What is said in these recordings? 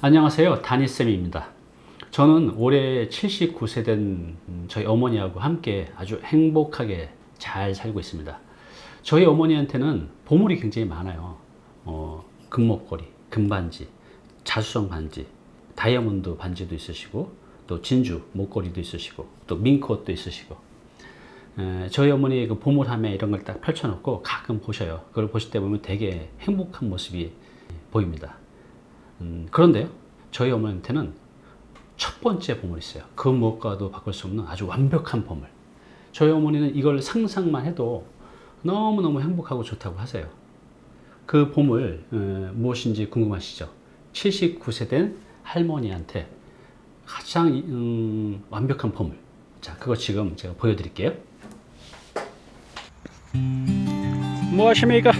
안녕하세요. 다니쌤입니다. 저는 올해 79세 된 음, 저희 어머니하고 함께 아주 행복하게 잘 살고 있습니다. 저희 어머니한테는 보물이 굉장히 많아요. 어, 금목걸이, 금반지, 자수성 반지, 다이아몬드 반지도 있으시고, 또 진주 목걸이도 있으시고, 또 민콧도 있으시고, 에, 저희 어머니 그 보물함에 이런 걸 딱 펼쳐놓고 가끔 보셔요. 그걸 보실 때 보면 되게 행복한 모습이 보입니다. 음, 그런데요, 저희 어머니한테는 첫 번째 보물이 있어요. 그 무엇과도 바꿀 수 없는 아주 완벽한 보물. 저희 어머니는 이걸 상상만 해도 너무너무 행복하고 좋다고 하세요. 그 보물 어, 무엇인지 궁금하시죠? 79세 된 할머니한테 가장 음, 완벽한 보물. 자, 그거 지금 제가 보여드릴게요. 뭐 하십니까?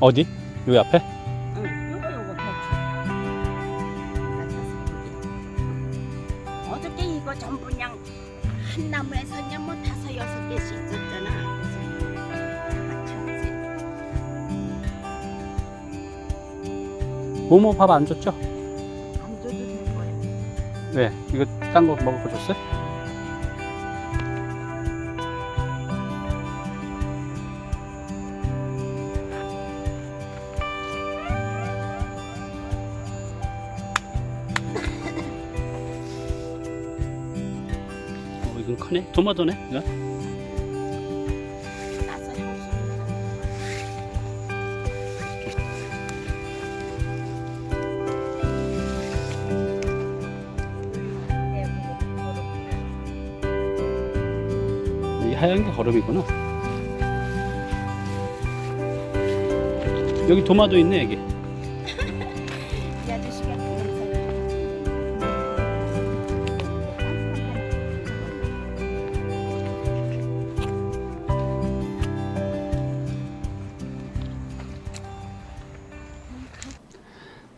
어디? 여기 앞에? 응, 요거 요거 배추. 어저께 이거 전부 그냥 한 나무에서 그냥 뭐 다섯 여섯 개씩 있었잖아. 모모 밥 안 줬죠? 안 줘도 될 거야. 왜? 이거 딴 거 먹을 거 줬어요? 이건 크네? 토마토네? 이거? 이 하얀 게 거름이구나. 여기 도마도 있네, 여기.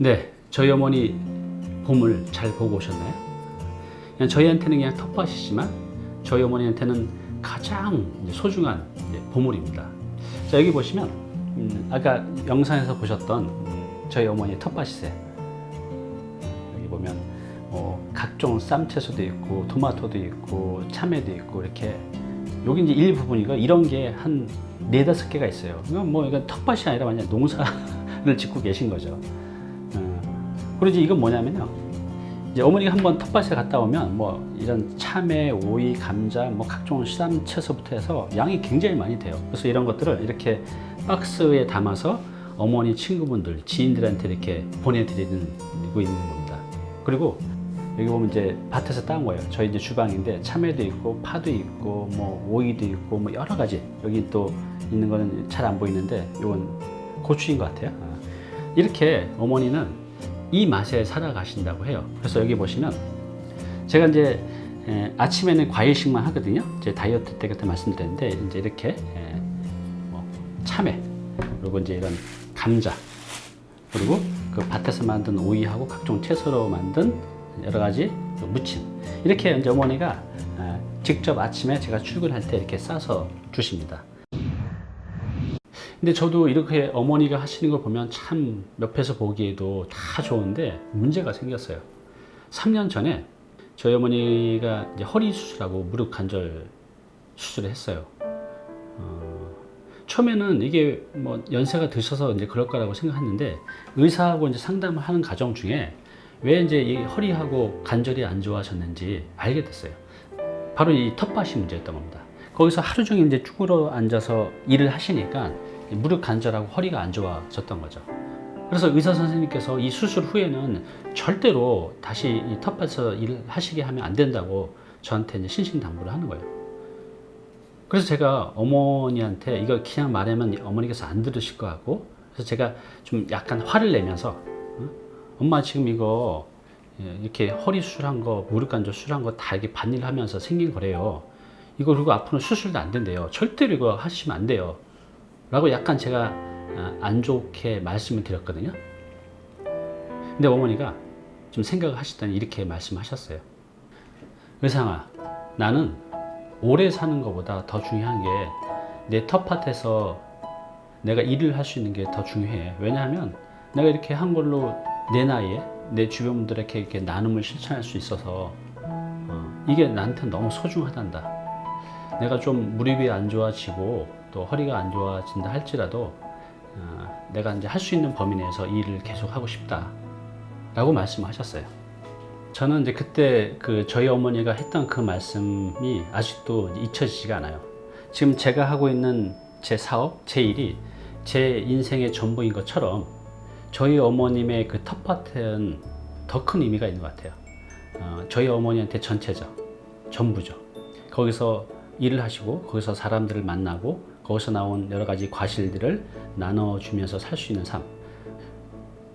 네, 저희 어머니 봄을 잘 보고 오셨나요? 그냥 저희한테는 그냥 텃밭이지만 저희 어머니한테는 가장 소중한 보물입니다. 자 여기 보시면 음, 아까 영상에서 보셨던 음, 저희 어머니의 텃밭이세요. 여기 보면 어, 각종 쌈채소도 있고 토마토도 있고 참외도 있고 이렇게 여기 이제 일부분이가 이런 게 한 네다섯 개가 있어요. 이건 뭐 이건 텃밭이 아니라 완전 농사를 짓고 계신 거죠. 어, 그리고 이제 이건 뭐냐면요. 이제 어머니가 한번 텃밭에 갔다 오면 뭐 이런 참외, 오이, 감자, 뭐 각종 쌈 채소부터 해서 양이 굉장히 많이 돼요. 그래서 이런 것들을 이렇게 박스에 담아서 어머니 친구분들, 지인들한테 이렇게 보내드리고 있는 겁니다. 그리고 여기 보면 이제 밭에서 따온 거예요. 저희 이제 주방인데 참외도 있고 파도 있고 뭐 오이도 있고 뭐 여러 가지 여기 또 있는 거는 잘 안 보이는데 이건 고추인 것 같아요. 아. 이렇게 어머니는 이 맛에 살아가신다고 해요. 그래서 여기 보시면 제가 이제 에, 아침에는 과일식만 하거든요. 제 다이어트 때 그때 말씀드렸는데 이제 이렇게 에, 뭐 참외 그리고 이제 이런 감자 그리고 그 밭에서 만든 오이하고 각종 채소로 만든 여러 가지 그 무침 이렇게 이제 어머니가 에, 직접 아침에 제가 출근할 때 이렇게 싸서 주십니다. 근데 저도 이렇게 어머니가 하시는 걸 보면 참 옆에서 보기에도 다 좋은데 문제가 생겼어요. 3년 전에 저희 어머니가 허리 수술하고 무릎 관절 수술을 했어요. 어, 처음에는 이게 뭐 연세가 드셔서 이제 그럴 거라고 생각했는데 의사하고 이제 상담을 하는 과정 중에 왜 이제 이 허리하고 관절이 안 좋아졌는지 알게 됐어요. 바로 이 텃밭이 문제였던 겁니다. 거기서 하루 종일 이제 쭈그러 앉아서 일을 하시니까 이 무릎 관절하고 허리가 안 좋아졌던 거죠. 그래서 의사 선생님께서 이 수술 후에는 절대로 다시 이 텃밭에서 일을 하시게 하면 안 된다고 저한테 이제 신신당부를 하는 거예요. 그래서 제가 어머니한테 이거 그냥 말하면 어머니께서 안 들으실 것 같고 그래서 제가 좀 약간 화를 내면서 어? 엄마 지금 이거 예, 이렇게 허리 수술한 거 무릎 관절 수술한 거 다 이렇게 반일 하면서 생긴 거래요. 이거 그리고 앞으로 수술도 안 된대요. 절대로 이거 하시면 안 돼요. 라고 약간 제가 아, 안 좋게 말씀을 드렸거든요. 근데 어머니가 좀 생각을 하시더니 이렇게 말씀하셨어요. 의상아, 나는 오래 사는 것보다 더 중요한 게 내 텃밭에서 내가 일을 할 수 있는 게 더 중요해. 왜냐하면 내가 이렇게 한 걸로 내 나이에 내 주변 분들에게 이렇게 나눔을 실천할 수 있어서 어, 이게 나한테 너무 소중하단다. 내가 좀 무릎이 안 좋아지고 또 허리가 안 좋아진다 할지라도 어, 내가 이제 할 수 있는 범위 내에서 이 일을 계속 하고 싶다 라고 말씀하셨어요. 저는 이제 그때 그 저희 어머니가 했던 그 말씀이 아직도 잊혀지지가 않아요. 지금 제가 하고 있는 제 사업, 제 일이 제 인생의 전부인 것처럼 저희 어머님의 그 텃밭은 더 큰 의미가 있는 것 같아요. 어, 저희 어머니한테 전체적, 전부죠. 거기서 일을 하시고 거기서 사람들을 만나고 거기서 나온 여러 가지 과실들을 나눠주면서 살 수 있는 삶.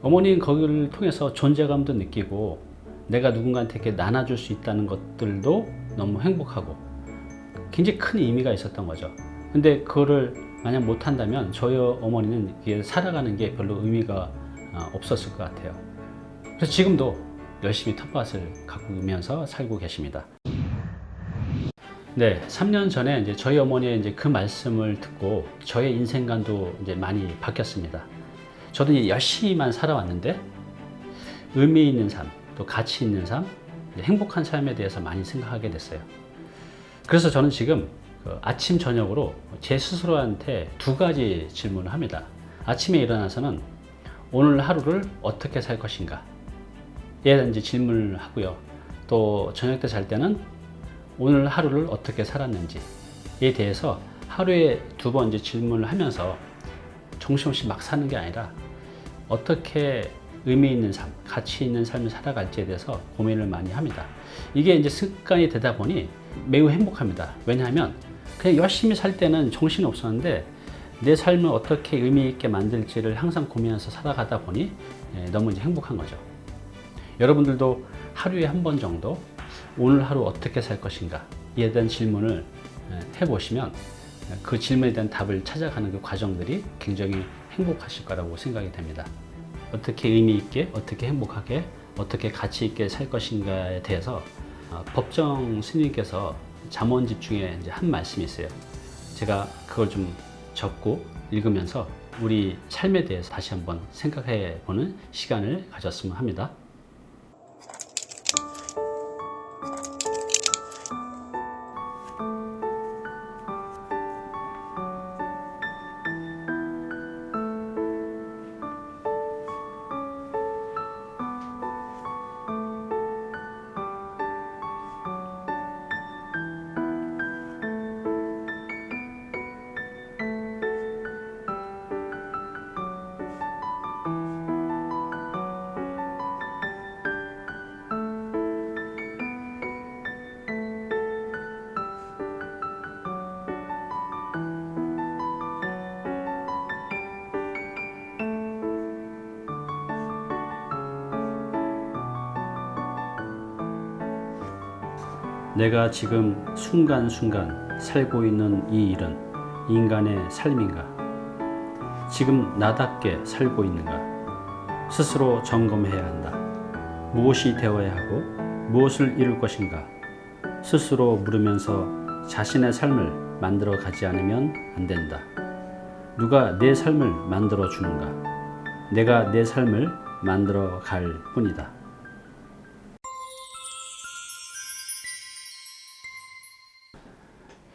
어머니는 거기를 통해서 존재감도 느끼고 내가 누군가한테 이렇게 나눠줄 수 있다는 것들도 너무 행복하고 굉장히 큰 의미가 있었던 거죠. 근데 그거를 만약 못한다면 저희 어머니는 이게 살아가는 게 별로 의미가 어, 없었을 것 같아요. 그래서 지금도 열심히 텃밭을 가꾸면서 살고 계십니다. 네, 3년 전에 이제 저희 어머니의 이제 그 말씀을 듣고 저의 인생관도 이제 많이 바뀌었습니다. 저도 이제 열심히만 살아왔는데 의미 있는 삶, 또 가치 있는 삶, 행복한 삶에 대해서 많이 생각하게 됐어요. 그래서 저는 지금 그 아침 저녁으로 제 스스로한테 두 가지 질문을 합니다. 아침에 일어나서는 오늘 하루를 어떻게 살 것인가? 에 대한 질문을 하고요. 또 저녁 때 잘 때는 오늘 하루를 어떻게 살았는지에 대해서 하루에 두 번 이제 질문을 하면서 정신없이 막 사는 게 아니라 어떻게 의미 있는 삶, 가치 있는 삶을 살아갈지에 대해서 고민을 많이 합니다. 이게 이제 습관이 되다 보니 매우 행복합니다. 왜냐하면 그냥 열심히 살 때는 정신이 없었는데 내 삶을 어떻게 의미 있게 만들지를 항상 고민해서 살아가다 보니 예, 너무 이제 행복한 거죠. 여러분들도 하루에 한 번 정도 오늘 하루 어떻게 살 것인가 이에 대한 질문을 예, 해보시면 그 질문에 대한 답을 찾아가는 그 과정들이 굉장히 행복하실 거라고 생각이 됩니다. 어떻게 의미 있게, 어떻게 행복하게, 어떻게 가치 있게 살 것인가에 대해서 어, 법정 스님께서 잠언 집 중에 이제 한 말씀이 있어요. 제가 그걸 좀 적고 읽으면서 우리 삶에 대해서 다시 한번 생각해 보는 시간을 가졌으면 합니다. 내가 지금 순간순간 살고 있는 이 일은 인간의 삶인가? 지금 나답게 살고 있는가? 스스로 점검해야 한다. 무엇이 되어야 하고 무엇을 이룰 것인가? 스스로 물으면서 자신의 삶을 만들어 가지 않으면 안 된다. 누가 내 삶을 만들어 주는가? 내가 내 삶을 만들어 갈 뿐이다.